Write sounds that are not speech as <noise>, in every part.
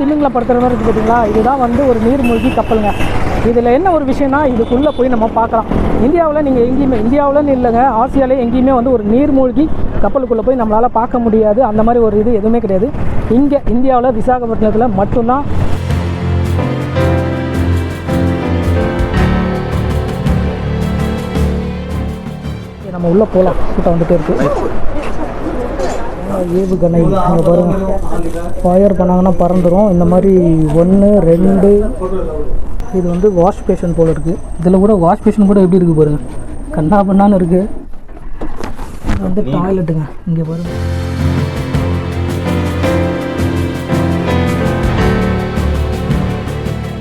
பெரிய படுத்துகிற மாதிரி இருக்குது பார்த்தீங்களா இதுதான் வந்து ஒரு நீர்மூழ்கி கப்பலுங்க. இதில் என்ன ஒரு விஷயம்னா இதுக்குள்ளே போய் நம்ம பார்க்கலாம். இந்தியாவில் நீங்கள் எங்கேயுமே இந்தியாவில்னு இல்லைங்க ஆசியாவிலே எங்கேயுமே வந்து ஒரு நீர்மூழ்கி கப்பலுக்குள்ளே போய் நம்மளால் பார்க்க முடியாது. அந்த மாதிரி ஒரு இது எதுவுமே கிடையாது. இங்கே இந்தியாவில் விசாகப்பட்டினத்தில் மட்டும்தான். சரி, நம்ம உள்ளே போகலாம் கிட்ட வந்துகிட்டே இருக்குது ஏவுகணை இங்கே பாருங்க. ஃபயர் பண்ணாங்கன்னா பறந்துடும் இந்த மாதிரி ஒன்று ரெண்டு இது வந்து வாஷ் பேஷன் போல் இருக்குது இதில் கூட வாஷ் பேஷன் கூட எப்படி இருக்குது பாருங்க? கண்ணா பண்ணான்னு இருக்குது இது வந்து டாய்லெட்டுங்க இங்கே பாருங்க.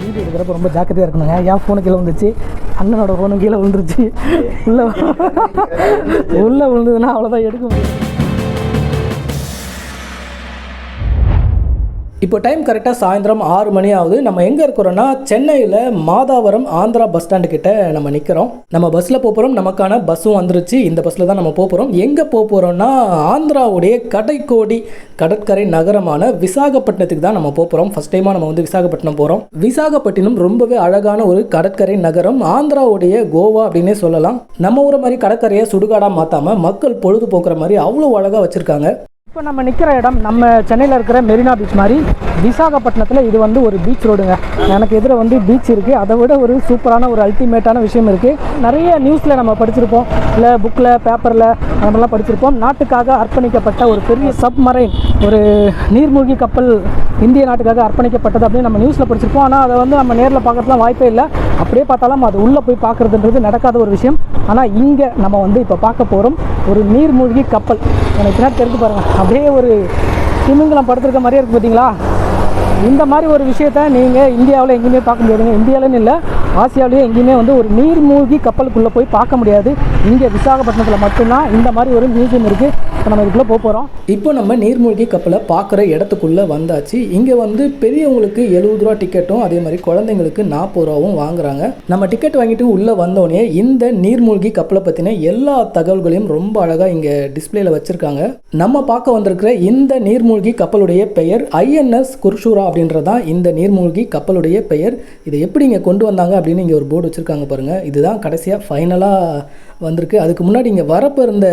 வீடியோ எடுக்கிறப்ப ரொம்ப ஜாக்கிரதையாக இருக்கணுங்க. என் ஃபோனு கீழே வந்துச்சு அண்ணனோட ஃபோனு கீழே விழுந்துருச்சு. உள்ள உள்ள விழுந்ததுன்னா அவ்வளோதான் எடுக்க முடியும். இப்போ டைம் கரெக்டாக சாயந்தரம் ஆறு மணி ஆகுது நம்ம எங்கே இருக்கிறோன்னா சென்னையில் மாதாவரம் ஆந்திரா பஸ் ஸ்டாண்டு கிட்ட நம்ம நிற்கிறோம் நம்ம பஸ்ஸில் போகிறோம் நமக்கான பஸ்ஸும் வந்துருச்சு. இந்த பஸ்ஸில் தான் நம்ம போகிறோம் எங்கே போகிறோம்னா ஆந்திராவுடைய கடைக்கோடி கடற்கரை நகரமான விசாகப்பட்டினத்துக்கு தான் நம்ம போகிறோம் ஃபஸ்ட் டைமாக நம்ம வந்து விசாகப்பட்டினம் போகிறோம் விசாகப்பட்டினம் ரொம்பவே அழகான ஒரு கடற்கரை நகரம். ஆந்திராவுடைய கோவா அப்படின்னே சொல்லலாம். நம்ம ஊரை மாதிரி கடற்கரையை சுடுகாடாக மாற்றாமல் மக்கள் பொழுது போக்குற மாதிரி அவ்வளோ அழகாக வச்சுருக்காங்க. இப்போ நம்ம நிற்கிற இடம் நம்ம சென்னையில் இருக்கிற மெரினா பீச் மாதிரி. விசாகப்பட்டினத்தில் இது வந்து ஒரு பீச் ரோடுங்க எனக்கு எதிர வந்து பீச் இருக்குது அதை விட ஒரு சூப்பரான ஒரு அல்டிமேட்டான விஷயம் இருக்குது நிறைய நியூஸில் நம்ம படிச்சிருப்போம். இல்லை புக்கில் பேப்பரில் நம்மலாம் படிச்சிருப்போம். நாட்டுக்காக அர்ப்பணிக்கப்பட்ட ஒரு பெரிய சப்மரைன் ஒரு நீர்மூழ்கி கப்பல் இந்திய நாட்டுக்காக அர்ப்பணிக்கப்பட்டது அப்படின்னு நம்ம நியூஸில் படிச்சிருப்போம். ஆனால் அதை வந்து நம்ம நேரில் பார்க்கறதுலாம் வாய்ப்பே இல்லை. அப்படியே பார்த்தாலும் அது உள்ளே போய் பார்க்குறதுன்றது நடக்காத ஒரு விஷயம். ஆனால் இங்கே நம்ம வந்து இப்போ பார்க்க போகிறோம் ஒரு நீர்மூழ்கி கப்பல். எனக்கு பின்னாடி தெரிஞ்சு பாருங்கள் அப்படியே ஒரு திமிங்கலம் படுத்துருக்க மாதிரியே இருக்குது பார்த்தீங்களா இந்த மாதிரி ஒரு விஷயத்த நீங்கள் இந்தியாவில் எங்கேயுமே பார்க்க முடியாதுங்க. இந்தியாவிலன்னு இல்லை ஆசியாவிலேயே எங்கேயுமே வந்து ஒரு நீர்மூழ்கி கப்பலுக்குள்ளே போய் பார்க்க முடியாது. இங்கே விசாகப்பட்டினத்தில் மட்டும்தான் இந்த மாதிரி ஒரு மியூசியம் இருக்குது இப்போ நம்ம இதுக்குள்ளே போக போகிறோம் இப்போ நம்ம நீர்மூழ்கி கப்பலை பார்க்குற இடத்துக்குள்ளே வந்தாச்சு. இங்கே வந்து பெரியவங்களுக்கு எழுபது ரூபா டிக்கெட்டும் அதே மாதிரி குழந்தைங்களுக்கு நாற்பது ரூபாவும் வாங்குறாங்க. நம்ம டிக்கெட் வாங்கிட்டு உள்ளே வந்தோடனே இந்த நீர்மூழ்கி கப்பலை பற்றின எல்லா தகவல்களையும் ரொம்ப அழகாக இங்கே டிஸ்பிளேயில் வச்சுருக்காங்க. நம்ம பார்க்க வந்திருக்கிற இந்த நீர்மூழ்கி கப்பலுடைய பெயர் ஐஎன்எஸ் குர்ஷூரா அப்படின்றதான் இந்த நீர்மூழ்கி கப்பலுடைய பெயர். இதை எப்படி இங்கே கொண்டு வந்தாங்க அப்படின்னு இங்கே ஒரு போர்டு வச்சுருக்காங்க பாருங்கள் இதுதான் கடைசியாக ஃபைனலாக வந்திருக்கு. அதுக்கு முன்னாடி இங்கே வரப்போ இருந்த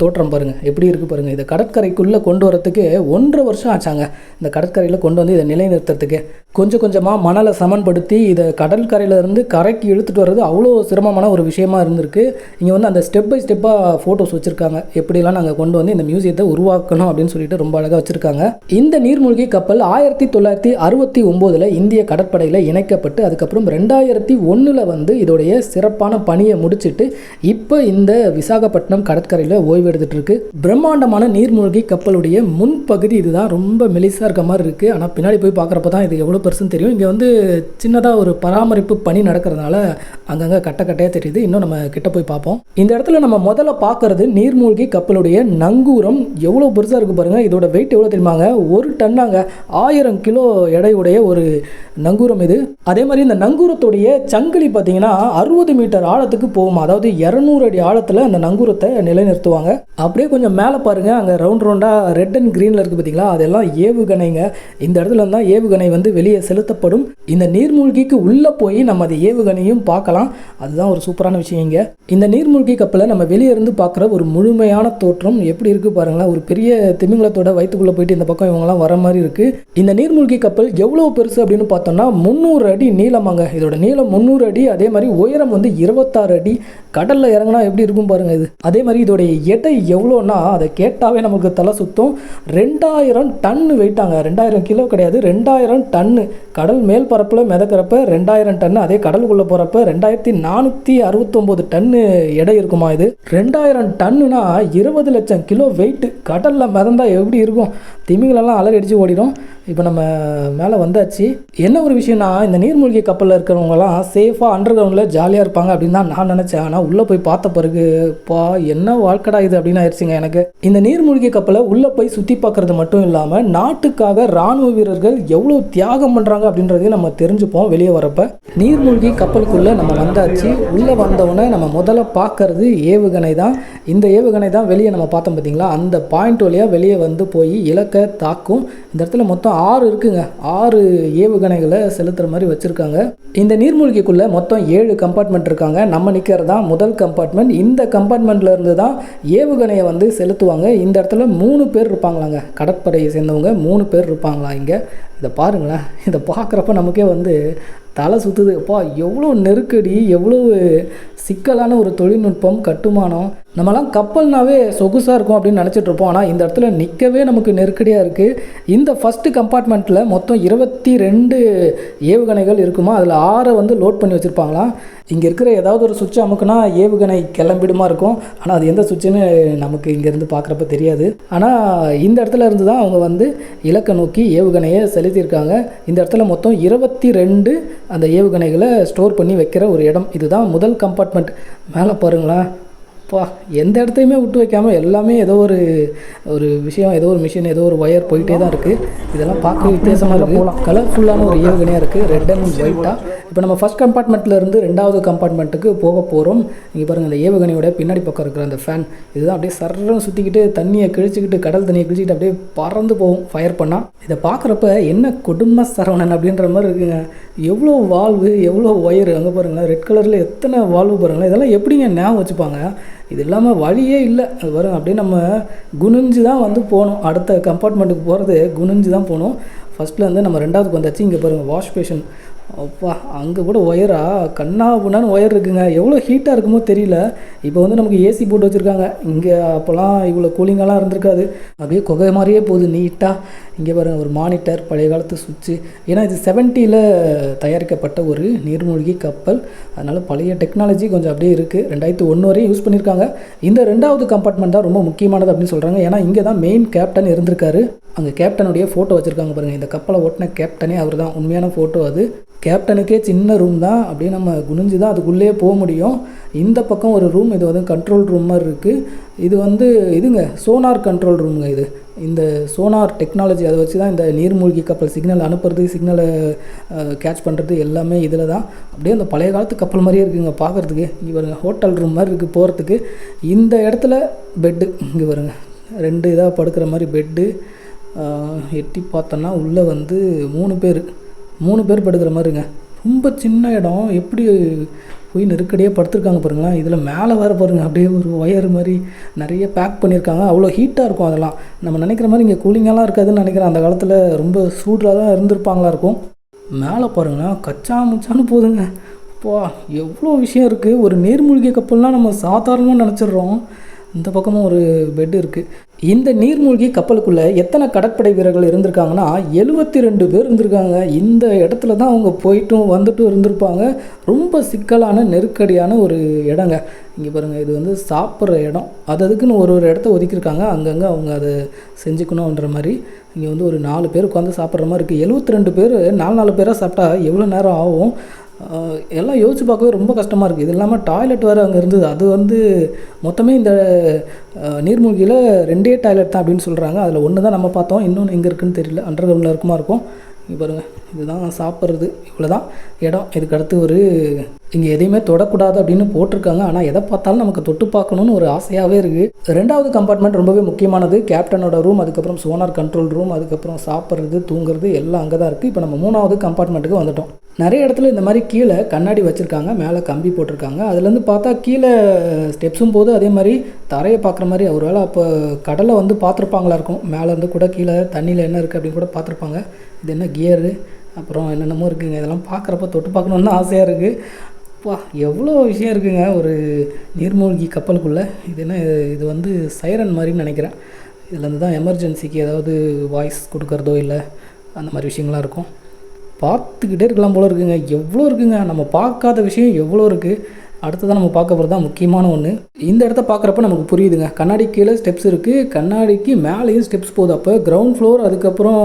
தோற்றம் பாருங்கள் எப்படி இருக்குது பாருங்கள் இதை கடற்கரைக்குள்ளே கொண்டு வரத்துக்கு ஒன்றரை வருஷம் ஆச்சாங்க. இந்த கடற்கரையில் கொண்டு வந்து இதை நிலைநிறுத்துறதுக்கு. கொஞ்சம் கொஞ்சமாக மணலை சமன்படுத்தி இதை கடற்கரையிலேருந்து கரைக்கு இழுத்துட்டு வர்றது அவ்வளோ சிரமமான ஒரு விஷயமா இருந்திருக்கு. இங்கே வந்து அந்த ஸ்டெப் பை ஸ்டெப்பாக ஃபோட்டோஸ் வச்சுருக்காங்க. எப்படிலாம் நாங்கள் கொண்டு வந்து இந்த மியூசியத்தை உருவாக்கணும் அப்படின்னு சொல்லிட்டு ரொம்ப அழகாக வச்சுருக்காங்க. இந்த நீர்மூழ்கி கப்பல் ஆயிரத்தி தொள்ளாயிரத்தி அறுபத்தி ஒம்போதில் இந்திய கடற்படையில் இணைக்கப்பட்டு அதுக்கப்புறம் ரெண்டாயிரத்தி ஒன்றில் வந்து இதோடைய சிறப்பான பணியை முடிச்சுட்டு இப்போ இந்த விசாகப்பட்டினம் கடற்கரையில் ஓய்வு எடுத்துகிட்டு இருக்கு பிரம்மாண்டமான நீர்மூழ்கி கப்பலுடைய முன்பகுதி இதுதான். ரொம்ப மெலிசாக இருக்க மாதிரி இருக்குது ஆனால் பின்னாடி போய் பார்க்குறப்ப தான் இது எவ்வளோ பெருசுன்னு தெரியும். இங்கே வந்து சின்னதாக ஒரு பராமரிப்பு பணி நடக்கிறதுனால அங்கங்கே கட்ட கட்டையாக தெரியுது. இன்னும் நம்ம கிட்ட போய் பார்ப்போம். இந்த இடத்துல நம்ம முதல்ல பார்க்குறது நீர்மூழ்கி கப்பலுடைய நங்கூரம். எவ்வளோ பெருசாக இருக்குது பாருங்கள் இதோட வெயிட் எவ்வளோ தெரியுமாங்க? ஒரு டன்னாங்க. ஆயிரம் கிலோ எடையுடைய ஒரு நங்கூரம் இது. அதே மாதிரி இந்த நங்கூரத்துடைய சங்கிலி பார்த்தீங்கன்னா அறுபது மீட்டர் ஆழத்துக்கு போகும்? அதாவது இரநூறு அடி ஆழத்தில் அந்த நங்கூரத்தை நிலைநிறுத்துவாங்க. அப்படியே கொஞ்சம் மேலே பாருங்க. அங்கே ரவுண்ட் ரவுண்டாக ரெட் அண்ட் க்ரீனில் இருக்குது பார்த்தீங்களா? அதெல்லாம் ஏவுகணைங்க. இந்த இடத்துல தான் ஏவுகணை வந்து வெளியே செலுத்தப்படும். இந்த நீர்மூழ்கிக்கு உள்ளே போய் நம்ம அதை ஏவுகணையும் பார்க்கலாம். அதுதான் ஒரு சூப்பரான விஷயம் இங்கே. இந்த நீர்மூழ்கி கப்பலை நம்ம வெளியே இருந்து பார்க்குற ஒரு முழுமையான தோற்றம் எப்படி இருக்கு பாருங்களேன். ஒரு பெரிய திமிங்கலத்தோட வயிற்றுக்குள்ளே போயிட்டு இந்த பக்கம் இவங்கெல்லாம் வர மாதிரி இருக்கு. இந்த நீர்மூழ்கி கப்பல் எவ்வளோ பெருசு அப்படின்னு பார்த்தோம்னா முந்நூறு அடி நீளமாங்க. இதோட நீளம் முந்நூறு அடி அதே மாதிரி உயரம் வந்து இருபத்தாறு அடி. கடலில் இறங்கினா எப்படி இருக்கும் பாருங்கள் இது? அதே மாதிரி இதோடைய எடை எவ்வளோன்னா அதை கேட்டாவே நமக்கு தலை சுத்தம். ரெண்டாயிரம் டன்னு வெயிட்டாங்க. ரெண்டாயிரம் கிலோ கிடையாது ரெண்டாயிரம் டன்னு கடல் மேல் பரப்பில் மிதக்கிறப்ப ரெண்டாயிரம் டன்னு அதே கடலுக்குள்ளே போகிறப்ப ரெண்டாயிரத்தி நானூற்றி அறுபத்தொம்போது டன்னு எடை இருக்குமா இது? ரெண்டாயிரம் டன்னுனா இருபது லட்சம் கிலோ வெயிட்டு. கடலில் மிதந்தா எப்படி இருக்கும்? திமிங்களெல்லாம் அலறி அடித்து ஓடிடும். இப்போ நம்ம மேலே வந்தாச்சு. என்ன ஒரு விஷயம்னா இந்த நீர்மூழ்கி கப்பலில் இருக்கிறவங்கலாம் சேஃபாக அண்டர் கிரவுண்டில் ஜாலியாக இருப்பாங்க அப்படின்னு தான் நான் நினச்சேன். ஆனால் உள்ளே போய் பார்த்த பிறகு பா என்ன வாழ்க்கடா இது அப்படின்னு ஆயிடுச்சுங்க எனக்கு. இந்த நீர்மூழ்கி கப்பலை உள்ளே போய் சுற்றி பார்க்கறது மட்டும் இல்லாமல் நாட்டுக்காக ராணுவ வீரர்கள் எவ்வளோ தியாகம் பண்ணுறாங்க அப்படின்றதையும் நம்ம தெரிஞ்சுப்போம் வெளியே வரப்போ. நீர்மூழ்கி கப்பலுக்குள்ளே நம்ம வந்தாச்சு. உள்ளே வந்தவுடனே நம்ம முதல்ல பார்க்கறது ஏவுகணை தான். இந்த ஏவுகணை தான் வெளியே நம்ம பார்த்தோம் பார்த்தீங்களா அந்த பாயிண்ட் வழியாக வெளியே வந்து போய் இலக்கை தாக்கும். இந்த இடத்துல மொத்தம் ஆறு இருக்குங்க. ஆறு ஏவுகணைகளை செலுத்துகிற மாதிரி வச்சுருக்காங்க. இந்த நீர்மூழ்கிக்குள்ளே மொத்தம் ஏழு கம்பார்ட்மெண்ட் இருக்காங்க. நம்ம நிற்கிறது தான் முதல் கம்பார்ட்மெண்ட் இந்த கம்பார்ட்மெண்ட்ல இருந்து தான் ஏவுகணையை வந்து செலுத்துவாங்க. இந்த இடத்துல மூணு பேர் இருப்பாங்களாங்க. கடற்படையை சேர்ந்தவங்க மூணு பேர் இருப்பாங்களா இங்கே? இதை பாருங்களேன். இதை பார்க்குறப்ப நமக்கே வந்து தலை சுற்றுது அப்பா எவ்வளோ நெருக்கடி எவ்வளோ சிக்கலான ஒரு தொழில்நுட்பம் கட்டுமானம். நம்மலாம் கப்பல்னாவே சொகுசாக இருக்கும் அப்படின்னு நினச்சிட்டு இருப்போம். ஆனால் இந்த இடத்துல நிற்கவே நமக்கு நெருக்கடியாக இருக்குது இந்த ஃபஸ்ட்டு கம்பார்ட்மெண்ட்டில் மொத்தம் இருபத்தி ரெண்டு ஏவுகணைகள் இருக்குமா? அதில் ஆறை வந்து லோட் பண்ணி வச்சுருப்பாங்களாம். இங்கே இருக்கிற ஏதாவது ஒரு சுவிட்ச் அமுக்குனா ஏவுகணை கிளம்பிடுமா இருக்கும். ஆனால் அது எந்த சுவிட்சுன்னு நமக்கு இங்கேருந்து பார்க்குறப்ப தெரியாது. ஆனால் இந்த இடத்துல இருந்து தான் அவங்க வந்து இலக்கை நோக்கி ஏவுகணையை செலுத்தியிருக்காங்க. இந்த இடத்துல மொத்தம் இருபத்தி ரெண்டு அந்த ஏவுகணைகளை ஸ்டோர் பண்ணி வைக்கிற ஒரு இடம். இதுதான் முதல் கம்பார்ட்மெண்ட். மேலே பாருங்களேன். அப்பா எந்த இடத்தையுமே விட்டு வைக்காமல் எல்லாமே ஏதோ ஒரு ஒரு விஷயம் ஏதோ ஒரு மிஷின் ஏதோ ஒரு ஒயர் போயிட்டே தான் இருக்குது இதெல்லாம் பார்க்க வித்தியாசமாக இருக்குது கலர்ஃபுல்லான ஒரு ஏவுகணையாக இருக்குது ரெட் அண்ட் ஒயிட்டாக இப்போ நம்ம ஃபஸ்ட் கம்பார்ட்மெண்ட்டில் இருந்து ரெண்டாவது கம்பார்ட்மெண்ட்டுக்கு போக போகிறோம் இங்கே பாருங்கள் இந்த ஏவுகணையோட பின்னாடி பக்கம் இருக்கிற அந்த ஃபேன் இதுதான் அப்படியே சர்றன்னு சுற்றிக்கிட்டு தண்ணியை கிழிச்சிக்கிட்டு கடல் தண்ணியை கிழிச்சிக்கிட்டு அப்படியே பறந்து போகும் ஃபயர் பண்ணால் இதை பார்க்குறப்ப என்ன குடும்ப சரவணன் அப்படின்ற மாதிரி இருக்குங்க. எவ்வளோ வால்வு எவ்வளோ ஒயர் அங்கே பாருங்களேன் ரெட் கலரில் எத்தனை வால்வு பாருங்களேன் இதெல்லாம் எப்படிங்க ஞாபகம் வச்சுப்பாங்க? இது இல்லாமல் வழியே இல்லை. அது வரும் அப்படியே நம்ம குனிஞ்சு தான் வந்து போகணும். அடுத்த கம்பார்ட்மெண்ட்டுக்கு போகிறது குனிஞ்சு தான் போகணும். ஃபஸ்ட்டில் வந்து நம்ம ரெண்டாவதுக்கு வந்தாச்சு. இங்கே பாருங்கள் வாஷ் பேஷன் அப்பா அங்கே கூட ஒயரா? கண்ணா புண்ணான்னு ஒயர் இருக்குங்க. எவ்வளோ ஹீட்டாக இருக்குமோ தெரியல. இப்போ வந்து நமக்கு ஏசி போட்டு வச்சுருக்காங்க. இங்கே அப்போல்லாம் இவ்வளோ கூலிங்கெல்லாம் இருந்திருக்காது. அப்படியே குகை மாதிரியே போகுது நீட்டாக இங்கே பாருங்கள் ஒரு மானிட்டர் பழைய காலத்து சுவிட்சு ஏன்னா இது செவன்ட்டியில் தயாரிக்கப்பட்ட ஒரு நீர்மூழ்கி கப்பல். அதனால் பழைய டெக்னாலஜி கொஞ்சம் அப்படியே இருக்குது ரெண்டாயிரத்து ஒன்று வரையும் யூஸ் பண்ணியிருக்காங்க இந்த ரெண்டாவது கம்பார்ட்மெண்ட் தான் ரொம்ப முக்கியமானது அப்படின்னு சொல்கிறாங்க ஏன்னா இங்கே தான் மெயின் கேப்டன் இருந்திருக்காரு. அங்கே கேப்டனுடைய ஃபோட்டோ வச்சுருக்காங்க பாருங்கள் இந்த கப்பலை ஓட்டின கேப்டனே அவர் தான் உண்மையான ஃபோட்டோ அது. கேப்டனுக்கே சின்ன ரூம் தான். அப்படியே நம்ம குனிஞ்சு தான் அதுக்குள்ளேயே போக முடியும். இந்த பக்கம் ஒரு ரூம் இது வந்து கண்ட்ரோல் ரூம் மாதிரி இருக்குது இது வந்து இதுங்க சோனார் கண்ட்ரோல் ரூமுங்க இது. இந்த சோனார் டெக்னாலஜி அதை வச்சு தான் இந்த நீர்மூழ்கி கப்பல் சிக்னல் அனுப்புறது சிக்னலை கேட்ச் பண்ணுறது எல்லாமே இதில் தான். அப்படியே அந்த பழைய காலத்து கப்பல் மாதிரியே இருக்குங்க பார்க்குறதுக்கு. இங்கே பாருங்க ஹோட்டல் ரூம் மாதிரி இருக்குது போகிறதுக்கு இந்த இடத்துல பெட்டு இங்கே பாருங்க ரெண்டு இதாக படுக்கிற மாதிரி பெட்டு எட்டி பார்த்தோன்னா உள்ளே வந்து மூணு பேர். மூணு பேர் படுக்கிற மாதிரிங்க. ரொம்ப சின்ன இடம். எப்படி போய் நெருக்கடியாக படுத்துருக்காங்க பாருங்களேன். இதில் மேலே வேறு பாருங்க. அப்படியே ஒரு ஒயர் மாதிரி நிறைய பேக் பண்ணியிருக்காங்க. அவ்வளோ ஹீட்டாக இருக்கும் அதெல்லாம். நம்ம நினைக்கிற மாதிரி இங்கே கூலிங்கெல்லாம் இருக்காதுன்னு நினைக்கிறேன். அந்த காலத்தில் ரொம்ப சூடாக தான் இருந்திருப்பாங்களா இருக்கும். மேலே பாருங்களேன். கச்சா முச்சான்னு போதுங்க. பா எவ்வளோ விஷயம் இருக்குது ஒரு நீர்மூழ்கி கப்பல்லாம் நம்ம சாதாரணமாக நினச்சிடுறோம். இந்த பக்கமும் ஒரு பெட் இருக்குது இந்த நீர்மூழ்கி கப்பலுக்குள்ளே எத்தனை கடற்படை வீரர்கள் இருந்திருக்காங்கன்னா எழுபத்தி ரெண்டு பேர் இருந்திருக்காங்க. இந்த இடத்துல தான் அவங்க போயிட்டும் வந்துட்டும் இருந்திருப்பாங்க. ரொம்ப சிக்கலான நெருக்கடியான ஒரு இடங்க. இங்கே பாருங்கள் இது வந்து சாப்பிட்ற இடம். அது அதுக்குன்னு ஒரு ஒரு இடத்த ஒதுக்கியிருக்காங்க. அங்கங்கே அவங்க அதை செஞ்சுக்கணுன்ற மாதிரி. இங்கே வந்து ஒரு நாலு பேர் உட்காந்து சாப்பிட்ற மாதிரி இருக்குது எழுபத்தி ரெண்டு பேர் நாலு நாலு பேராக சாப்பிட்டா எவ்வளோ நேரம் ஆகும்? எல்லாம் யோசிச்சு பார்க்கவே ரொம்ப கஷ்டமாக இருக்குது இது இல்லாமல் டாய்லெட் வேறு அங்கே இருந்தது. அது வந்து மொத்தமே இந்த நீர்மூழ்கியில் ரெண்டே டாய்லெட் தான் அப்படின்னு சொல்கிறாங்க அதில் ஒன்று தான் நம்ம பார்த்தோம். இன்னொன்று எங்கே இருக்குன்னு தெரியல. அண்டர் கிரவுண்டில் இருக்குமா இருக்கும்? இங்கே பாருங்கள் இதுதான் சாப்பிட்றது. இவ்வளோ தான் இடம். இதுக்கு அடுத்து ஒரு இங்கே எதையுமே தொடக்கூடாது அப்படின்னு போட்டிருக்காங்க. ஆனால் எதை பார்த்தாலும் நமக்கு தொட்டு பார்க்கணுன்னு ஒரு ஆசையாகவே இருக்குது ரெண்டாவது கம்பார்ட்மெண்ட் ரொம்பவே முக்கியமானது. கேப்டனோட ரூம் அதுக்கப்புறம் சோனார் கண்ட்ரோல் ரூம் அதுக்கப்புறம் சாப்பிட்றது தூங்குறது எல்லாம் அங்கே தான் இருக்குது இப்போ நம்ம மூணாவது கம்பார்ட்மெண்ட்டுக்கு வந்துட்டோம். நிறைய இடத்துல இந்த மாதிரி கீழே கண்ணாடி வச்சுருக்காங்க. மேலே கம்பி போட்டிருக்காங்க. அதுலேருந்து பார்த்தா கீழே ஸ்டெப்ஸும் போது அதே மாதிரி தரையை பார்க்குற மாதிரி ஒரு வேளை அப்போ கடலை வந்து பார்த்துருப்பாங்களா இருக்கும். மேலேருந்து கூட கீழே தண்ணியில் என்ன இருக்குது அப்படின்னு கூட பார்த்துருப்பாங்க. இது என்ன கியரு அப்புறம் என்னென்னமோ இருக்குங்க. இதெல்லாம் பார்க்குறப்ப தொட்டு பார்க்கணுன்னு ஆசையாக இருக்குது அப்பா எவ்வளோ விஷயம் இருக்குங்க. ஒரு நீர்மூழ்கி கப்பலுக்குள்ளே. இது என்ன இது வந்து சைரன் மாதிரின்னு நினைக்கிறேன். இதுலேருந்து தான் எமர்ஜென்சிக்கு ஏதாவது வாய்ஸ் கொடுக்கறதோ இல்லை அந்த மாதிரி விஷயங்கள்லாம் இருக்கும். பார்த்துக்கிட்டே இருக்கலாம் போல இருக்குங்க. எவ்வளோ இருக்குங்க. நம்ம பார்க்காத விஷயம் எவ்வளோ இருக்குது அடுத்ததான் நம்ம பார்க்க போகிறது தான் முக்கியமான ஒன்று இந்த இடத்த பார்க்குறப்ப நமக்கு புரியுதுங்க. கண்ணாடி கீழே ஸ்டெப்ஸ் இருக்குது கண்ணாடிக்கு மேலேயும் ஸ்டெப்ஸ் போகுது. அப்போ கிரவுண்ட் ஃப்ளோர் அதுக்கப்புறம்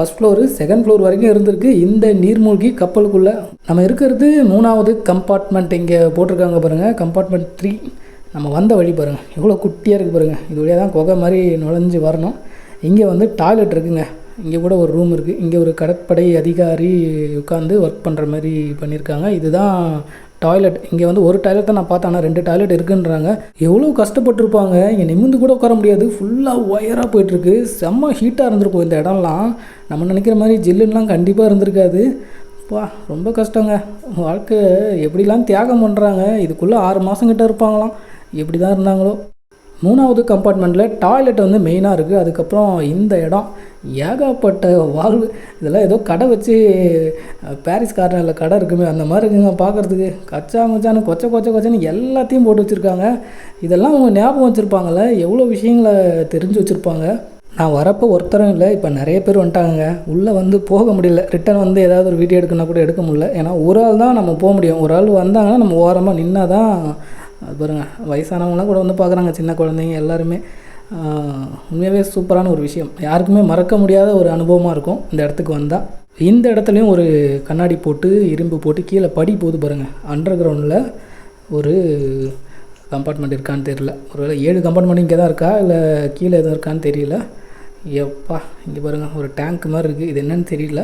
ஃபஸ்ட் ஃப்ளோரு செகண்ட் ஃப்ளோர் வரைக்கும் இருந்திருக்கு. இந்த நீர்மூழ்கி கப்பலுக்குள்ளே நம்ம இருக்கிறது மூணாவது கம்பார்ட்மெண்ட் இங்கே போட்டிருக்காங்க பாருங்கள் கம்பார்ட்மெண்ட் த்ரீ நம்ம வந்த வழி பாருங்கள் எவ்வளோ குட்டியாக இருக்குது பாருங்கள் இது வழியாக தான் குகை மாதிரி நுழைஞ்சு வரணும். இங்கே வந்து டாய்லெட் இருக்குங்க. இங்கே கூட ஒரு ரூம் இருக்குது இங்கே ஒரு கடற்படை அதிகாரி உட்காந்து ஒர்க் பண்ணுற மாதிரி பண்ணியிருக்காங்க. இதுதான் டாய்லெட் இங்கே வந்து ஒரு டாய்லெட் தான் நான் பார்த்தேன் ஆனால் ரெண்டு டாய்லெட் இருக்குன்றாங்க. எவ்வளோ கஷ்டப்பட்டிருப்பாங்க. இங்கே நிமிந்து கூட உட்கார முடியாது. ஃபுல்லாக ஒயராக போயிட்டுருக்கு. செம்ம ஹீட்டாக இருந்திருக்கும் இந்த இடம்லாம். நம்ம நினைக்கிற மாதிரி ஜில்லுலாம் கண்டிப்பாக இருந்திருக்காது. பா ரொம்ப கஷ்டங்க. வாழ்க்கை எப்படிலாம் தியாகம் பண்ணுறாங்க இதுக்குள்ளே ஆறு மாதம் கிட்டே இருப்பாங்களாம். எப்படி தான் இருந்தாங்களோ. மூணாவது கம்பார்ட்மெண்ட்டில் டாய்லெட் வந்து மெயினாக இருக்குது அதுக்கப்புறம் இந்த இடம் ஏகப்பட்ட வாழ்வு. இதெல்லாம் ஏதோ கடை வச்சு பாரிஸ் கார்னரில் கடை இருக்குமே அந்த மாதிரி இருக்குங்க பார்க்குறதுக்கு. கச்சா மச்சானு கொச்ச கொச்ச கொச்சைன்னு எல்லாத்தையும் போட்டு வச்சுருக்காங்க. இதெல்லாம் அவங்க ஞாபகம் வச்சுருப்பாங்கல்ல? எவ்வளோ விஷயங்களை தெரிஞ்சு வச்சுருப்பாங்க? நான் வரப்போ ஒருத்தரும் இல்லை இப்போ நிறைய பேர் வந்துட்டாங்க உள்ளே வந்து போக முடியல. ரிட்டன் வந்து ஏதாவது ஒரு வீடியோ எடுக்கணும்னா கூட எடுக்க முடியல. ஏன்னா ஒரு ஆள் தான் நம்ம போக முடியும். ஒரு ஆள் வந்தாங்கன்னா நம்ம ஓரமாக நின்னா தான் அது பாருங்கள் வயசானவங்களாம் கூட வந்து பார்க்குறாங்க சின்ன குழந்தைங்க எல்லாருமே. உண்மையாகவே சூப்பரான ஒரு விஷயம். யாருக்குமே மறக்க முடியாத ஒரு அனுபவமாக இருக்கும் இந்த இடத்துக்கு வந்தால் இந்த இடத்துலையும் ஒரு கண்ணாடி போட்டு இரும்பு போட்டு கீழே படி போகுது பாருங்கள் அண்டர் கிரவுண்டில் ஒரு கம்பார்ட்மெண்ட் இருக்கான்னு தெரியல. ஒருவேளை ஏழு கம்பார்ட்மெண்ட் இங்கே தான் இருக்கா? இல்லை கீழே எதுவும் இருக்கான்னு தெரியல. எப்பா இங்கே பாருங்கள் ஒரு டேங்க் மாதிரி இருக்குது இது என்னன்னு தெரியல.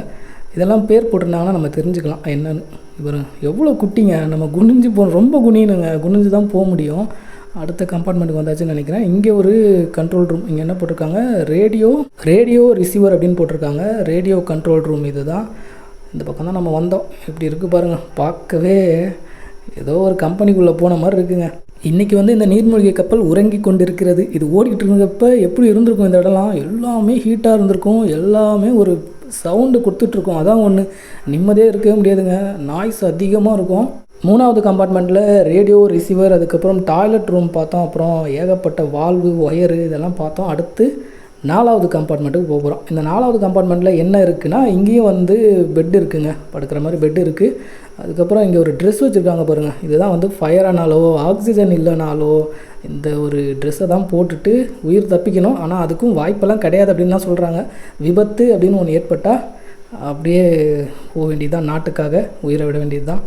இதெல்லாம் பேர் போட்டிருந்தாங்கன்னா நம்ம தெரிஞ்சுக்கலாம். என்னன்னு. இங்க எவ்வளோ குட்டிங்க. நம்ம குனிஞ்சு போ ரொம்ப குனியணுங்க. குனிஞ்சு தான் போக முடியும். அடுத்த கம்பார்ட்மெண்ட்டுக்கு வந்தாச்சுன்னு நினைக்கிறேன். இங்கே ஒரு கண்ட்ரோல் ரூம் இங்கே என்ன போட்டிருக்காங்க? ரேடியோ ரேடியோ ரிசீவர் அப்படின்னு போட்டிருக்காங்க. ரேடியோ கண்ட்ரோல் ரூம் இதுதான். இந்த பக்கம் தான் நம்ம வந்தோம். எப்படி இருக்குது பாருங்கள் பார்க்கவே ஏதோ ஒரு கம்பெனிக்குள்ளே போன மாதிரி இருக்குங்க. இன்றைக்கி வந்து இந்த நீர்மூழ்கி கப்பல் உறங்கி கொண்டு இருக்கிறது இது ஓடிக்கிட்டு இருந்தப்ப எப்படி இருந்திருக்கும் இந்த இடம்லாம்? எல்லாமே ஹீட்டாக இருந்திருக்கும். எல்லாமே ஒரு சவுண்டு கொடுத்துட்ருக்கோம். அதான் ஒன்று நிம்மதியாக இருக்கவே முடியாதுங்க. நாய்ஸ் அதிகமாக இருக்கும். மூணாவது கம்பார்ட்மெண்ட்டில் ரேடியோ ரிசீவர் அதுக்கப்புறம் டாய்லெட் ரூம் பார்த்தோம். அப்புறம் ஏகப்பட்ட வால்வு ஒயரு இதெல்லாம் பார்த்தோம். அடுத்து நாலாவது கம்பார்ட்மெண்ட்டுக்கு போக போகிறோம் இந்த நாலாவது கம்பார்ட்மெண்ட்டில் என்ன இருக்குன்னா இங்கேயும் வந்து பெட் இருக்குங்க. படுக்கிற மாதிரி பெட் இருக்குது அதுக்கப்புறம் இங்கே ஒரு ட்ரெஸ் வச்சுருக்காங்க பாருங்கள் இதுதான் வந்து ஃபயர் ஆனாலோ ஆக்சிஜன் இல்லைனாலோ இந்த ஒரு ட்ரெஸ்ஸை தான் போட்டுட்டு உயிர் தப்பிக்கணும். ஆனால் அதுக்கும் வாய்ப்பெல்லாம் கிடையாது அப்படின்னு தான் சொல்கிறாங்க விபத்து அப்படின்னு ஒன்று ஏற்பட்டால் அப்படியே போக வேண்டியது தான் நாட்டுக்காக உயிரை விட வேண்டியது தான்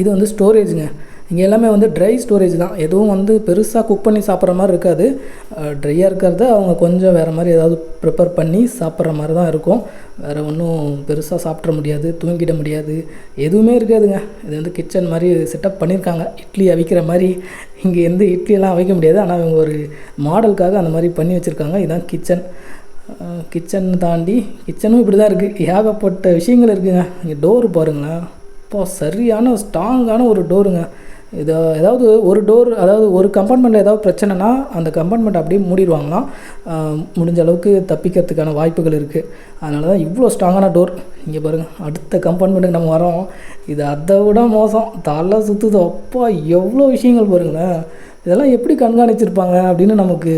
இது வந்து ஸ்டோரேஜுங்க இங்கே எல்லாமே வந்து ட்ரை ஸ்டோரேஜ் தான். எதுவும் வந்து பெருசாக குக் பண்ணி சாப்பிட்ற மாதிரி இருக்காது. ட்ரையாக இருக்கிறத அவங்க கொஞ்சம் வேறு மாதிரி ஏதாவது ப்ரிப்பேர் பண்ணி சாப்பிட்ற மாதிரி தான் இருக்கும். வேறு ஒன்றும் பெருசாக சாப்பிட்ற முடியாது தூங்கிட முடியாது. எதுவுமே இருக்காதுங்க. இது வந்து கிச்சன் மாதிரி செட்டப் பண்ணியிருக்காங்க இட்லி அவிக்கிற மாதிரி. இங்கே எந்த இட்லியெல்லாம் அவிக்க முடியாது. ஆனால் இவங்க ஒரு மாடலுக்காக அந்த மாதிரி பண்ணி வச்சுருக்காங்க. இதுதான் கிச்சன் கிச்சன் தாண்டி கிச்சனும் இப்படி தான் இருக்குது ஏகப்பட்ட விஷயங்கள் இருக்குதுங்க இங்கே டோர் பாருங்களேன். இப்போ சரியான ஸ்ட்ராங்கான ஒரு டோருங்க இது ஏதாவது ஒரு டோர் அதாவது ஒரு கம்பார்ட்மெண்ட்டில் ஏதாவது பிரச்சனைனா அந்த கம்பார்ட்மெண்ட் அப்படியே மூடிடுவாங்களாம். முடிஞ்ச அளவுக்கு தப்பிக்கிறதுக்கான வாய்ப்புகள் இருக்குது அதனால தான் இவ்வளோ ஸ்ட்ராங்கான டோர் இங்கே பாருங்கள் அடுத்த கம்பார்ட்மெண்ட்டுக்கு நம்ம வரோம். இது அதை விட மோசம். தலை சுற்றுது அப்பா எவ்வளோ விஷயங்கள் பாருங்களேன். இதெல்லாம் எப்படி கண்காணிச்சிருப்பாங்க அப்படின்னு நமக்கு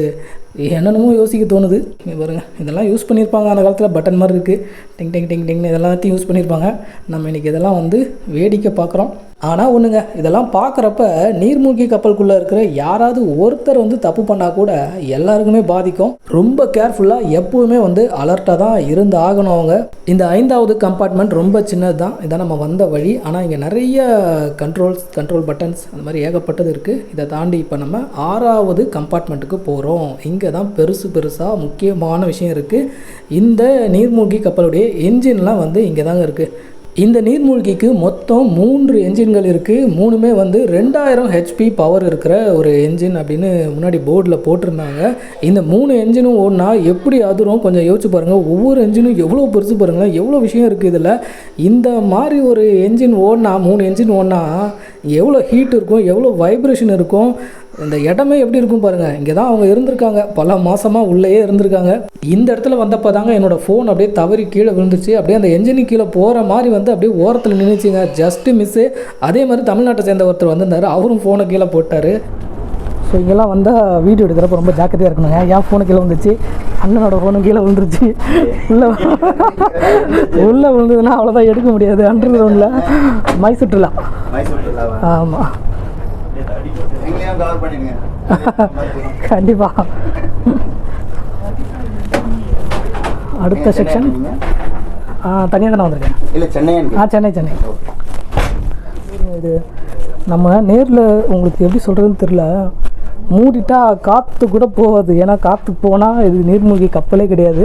என்னென்னமோ யோசிக்க தோணுது. இங்கே பாருங்க இதெல்லாம் யூஸ் பண்ணியிருப்பாங்க. அந்த காலத்தில் பட்டன் மாதிரி இருக்குது டிங் டிங் டிங் டிங்னு இதெல்லாத்தையும் யூஸ் பண்ணியிருப்பாங்க. நம்ம இன்றைக்கி இதெல்லாம் வந்து வேடிக்கை பார்க்குறோம். ஆனால் ஒன்றுங்க இதெல்லாம் பார்க்குறப்ப நீர்மூழ்கி கப்பலுக்குள்ளே இருக்கிற யாராவது ஒருத்தர் வந்து தப்பு பண்ணால் கூட எல்லாருக்குமே பாதிக்கும். ரொம்ப கேர்ஃபுல்லாக எப்போவுமே வந்து அலர்ட்டாக தான் இருந்து ஆகணும் அவங்க. இந்த ஐந்தாவது கம்பார்ட்மெண்ட் ரொம்ப சின்னது தான் இதான் நம்ம வந்த வழி. ஆனால் இங்கே நிறைய கண்ட்ரோல்ஸ் கண்ட்ரோல் பட்டன்ஸ் அந்த மாதிரி ஏகப்பட்டது இருக்குது இதை தாண்டி இப்போ நம்ம ஆறாவது கம்பார்ட்மெண்ட்டுக்கு போகிறோம் இங்கே தான் பெருசு பெருசாக முக்கியமான விஷயம் இருக்குது இந்த நீர்மூழ்கி கப்பலுடைய என்ஜின்லாம் வந்து இங்கே தாங்க இருக்குது இந்த நீர்மூழ்கிக்கு மொத்தம் மூன்று என்ஜின்கள் இருக்குது மூணுமே வந்து ரெண்டாயிரம் ஹெச்பி பவர் இருக்கிற ஒரு என்ஜின் அப்படின்னு முன்னாடி போர்டில் போட்டிருந்தாங்க. இந்த மூணு என்ஜினும் ஓடினா எப்படி அதிரும்? கொஞ்சம் யோசிச்சு பாருங்கள் ஒவ்வொரு என்ஜினும் எவ்வளோ பெருசு பாருங்களேன். எவ்வளோ விஷயம் இருக்குது இதில். இந்த மாதிரி ஒரு என்ஜின் ஓடினா மூணு என்ஜின் ஓடினா எவ்வளோ ஹீட் இருக்கும் எவ்வளோ வைப்ரேஷன் இருக்கும்? இந்த இடமே எப்படி இருக்கும் பாருங்கள் இங்கே தான் அவங்க இருந்திருக்காங்க. பல மாதமாக உள்ளேயே இருந்திருக்காங்க. இந்த இடத்துல வந்தப்போ தாங்க என்னோடய ஃபோன் அப்படியே தவறி கீழே விழுந்துச்சு. அப்படியே அந்த என்ஜினுக்கு கீழே போகிற மாதிரி வந்து அப்படியே ஓரத்தில் நின்றுச்சுங்க ஜஸ்ட்டு மிஸ்ஸு அதே மாதிரி தமிழ்நாட்டை சேர்ந்த ஒருத்தர் வந்திருந்தார். அவரும் ஃபோனை கீழே போட்டார். ஸோ இங்கெல்லாம் வந்தால் வீடியோ எடுக்கிறப்ப ரொம்ப ஜாக்கிரதையாக இருக்கணுங்க. என் ஃபோனு கீழே வந்துச்சு அண்ணனோட ஃபோனு கீழே விழுந்துருச்சு. உள்ளே <laughs> உள்ளே விழுந்ததுன்னா அவ்வளோதான் எடுக்க முடியாது. அண்டர் கிரவுண்டில் மை சுற்றுலா? ஆமாம் <laughs> கண்டிப்பாக அடுத்த செக்ஷன் தனியாக தானே வந்திருக்கேன். இல்ல சென்னையன் ஆ சென்னை சென்னை. இது நம்ம நேரில் உங்களுக்கு எப்படி சொல்கிறதுன்னு தெரில மூடிட்டா காற்று கூட போகாது. ஏன்னா காற்று போனால் இது நீர்மூழ்கி கப்பலே கிடையாது.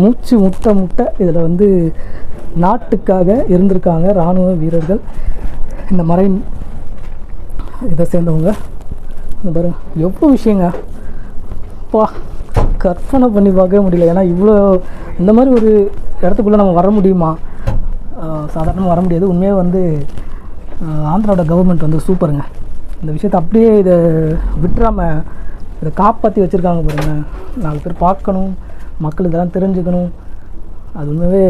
மூச்சு முட்டை முட்டை இதில் வந்து நாட்டுக்காக இருந்திருக்காங்க இராணுவ வீரர்கள். இந்த மரைன் இதை சேர்ந்தவங்க. பாருங்க எவ்வளோ விஷயங்க. பா கற்பனை பண்ணி பார்க்கவே முடியல. ஏன்னா இவ்வளோ இந்த மாதிரி ஒரு இடத்துக்குள்ளே நம்ம வர முடியுமா? சாதாரணமாக வர முடியாது. உண்மையாக வந்து ஆந்திராவோட கவர்மெண்ட் வந்து சூப்பருங்க. இந்த விஷயத்தை அப்படியே இதை விட்டுறாம இதை காப்பாற்றி வச்சுருக்காங்க பாருங்க. நாலு பேர் பார்க்கணும். மக்கள் இதெல்லாம் தெரிஞ்சுக்கணும். அது உண்மையாகவே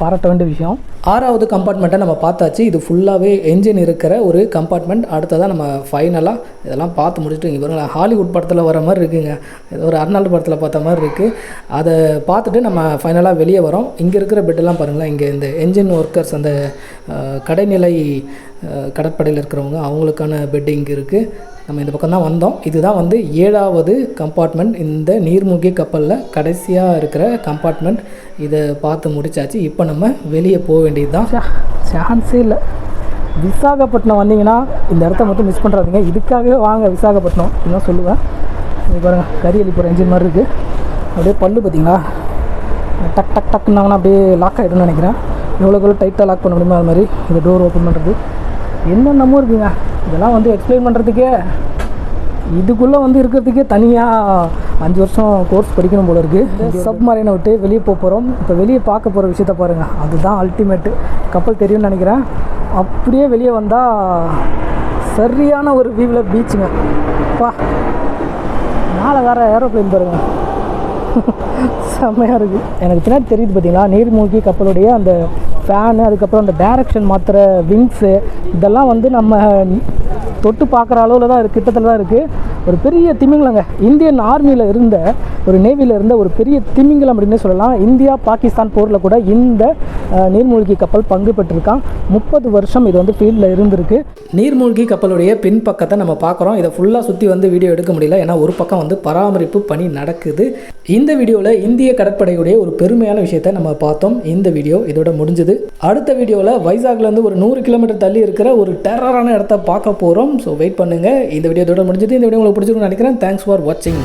பாராட்ட வேண்டிய விஷயம். ஆறாவது கம்பார்ட்மெண்ட்டை நம்ம பார்த்தாச்சு. இது ஃபுல்லாகவே என்ஜின் இருக்கிற ஒரு கம்பார்ட்மெண்ட் அடுத்ததாக நம்ம ஃபைனலாக இதெல்லாம் பார்த்து முடிச்சுட்டு இங்கே பாருங்களேன் ஹாலிவுட் படத்தில் வர மாதிரி இருக்குங்க. ஏதோ ஒரு அர்னால்டு படத்தில் பார்த்த மாதிரி இருக்குது அதை பார்த்துட்டு நம்ம ஃபைனலாக வெளியே வரோம். இங்கே இருக்கிற பெட்டெல்லாம் பாருங்களேன். இங்கே இந்த என்ஜின் ஒர்க்கர்ஸ் அந்த கடைநிலை கடற்படையில் இருக்கிறவங்க அவங்களுக்கான பெட் இங்கே இருக்குது நம்ம இந்த பக்கம் தான் வந்தோம். இதுதான் வந்து ஏழாவது கம்பார்ட்மெண்ட் இந்த நீர்மூழ்கி கப்பலில் கடைசியாக இருக்கிற கம்பார்ட்மெண்ட் இதை பார்த்து முடிச்சாச்சு. இப்போ நம்ம வெளியே போக வேண்டியது தான் சான்ஸே இல்லை. விசாகப்பட்டினம் வந்தீங்கன்னா இந்த இடத்த மட்டும் மிஸ் பண்ணுறாதீங்க இதுக்காகவே வாங்க விசாகப்பட்டினம். இதுதான் சொல்லுவேன். இது பாருங்கள் கரியலி போகிற இன்ஜின் மாதிரி இருக்குது அப்படியே பல்லு பார்த்தீங்களா? டக் டக் டக்குனாங்கன்னா அப்படியே லாக் ஆகிடும்னு நினைக்கிறேன். எவ்வளோக்கு எவ்வளோ டைட்டாக லாக் பண்ண முடியுமோ? அது மாதிரி இந்த டோர் ஓப்பன் பண்ணுறது என்னென்னமோ இருக்குங்க. இதெல்லாம் வந்து எக்ஸ்பிளைன் பண்ணுறதுக்கே இதுக்குள்ளே வந்து இருக்கிறதுக்கே தனியாக அஞ்சு வருஷம் கோர்ஸ் படிக்கணும் போல இருக்குது சப்மரைனை விட்டு வெளியே போக போகிறோம் இப்போ வெளியே பார்க்க போகிற விஷயத்த பாருங்கள் அதுதான் அல்டிமேட்டு கப்பல் தெரியும்னு நினைக்கிறேன். அப்படியே வெளியே வந்தால் சரியான ஒரு வியூவில் பீச்சுங்க பா. மேலே வேறு ஏரோப்ளேன் பாருங்கள் <laughs> செம்மையாக இருக்குது எனக்கு பின்னாடி தெரியுது பார்த்தீங்களா நீர்மூழ்கி கப்பலுடைய அந்த ஃபேனு அதுக்கப்புறம் அந்த டைரக்ஷன் மாத்திர விங்ஸு இதெல்லாம் வந்து நம்ம தொட்டு பார்க்குற அளவில் தான் இருக்குது கிட்டத்தில் தான் இருக்குது ஒரு பெரிய திமிங்கலங்க. இந்தியன் ஆர்மியில் இருந்த ஒரு நேவியில் இருந்த ஒரு பெரிய திமிங்கலம் அப்படின்னு சொல்லலாம். இந்தியா பாகிஸ்தான் போரில் கூட இந்த நீர்மூழ்கி கப்பல் பங்கு பெற்றிருக்கான். முப்பது வருஷம் இது வந்து ஃபீல்டில் இருந்திருக்கு. நீர்மூழ்கி கப்பலுடைய பின்பக்கத்தை நம்ம பார்க்குறோம். இதை ஃபுல்லாக சுற்றி வந்து வீடியோ எடுக்க முடியல. ஏன்னா ஒரு பக்கம் வந்து பராமரிப்பு பணி நடக்குது. இந்த வீடியோவில் இந்திய கடற்படையுடைய ஒரு பெருமையான விஷயத்தை நம்ம பார்த்தோம். இந்த வீடியோ இதோட முடிஞ்சது. அடுத்த வீடியோவில் வைசாக்லேருந்து ஒரு நூறு கிலோமீட்டர் தள்ளி இருக்கிற ஒரு டெரரான இடத்த பார்க்க போகிறோம் ஸோ வெயிட் பண்ணுங்கள் இந்த வீடியோ இதோட முடிஞ்சது. இந்த வீடியோ உங்களுக்கு பிடிச்சிருக்கும்னு நினைக்கிறேன். தேங்க்ஸ் ஃபார் வாட்சிங்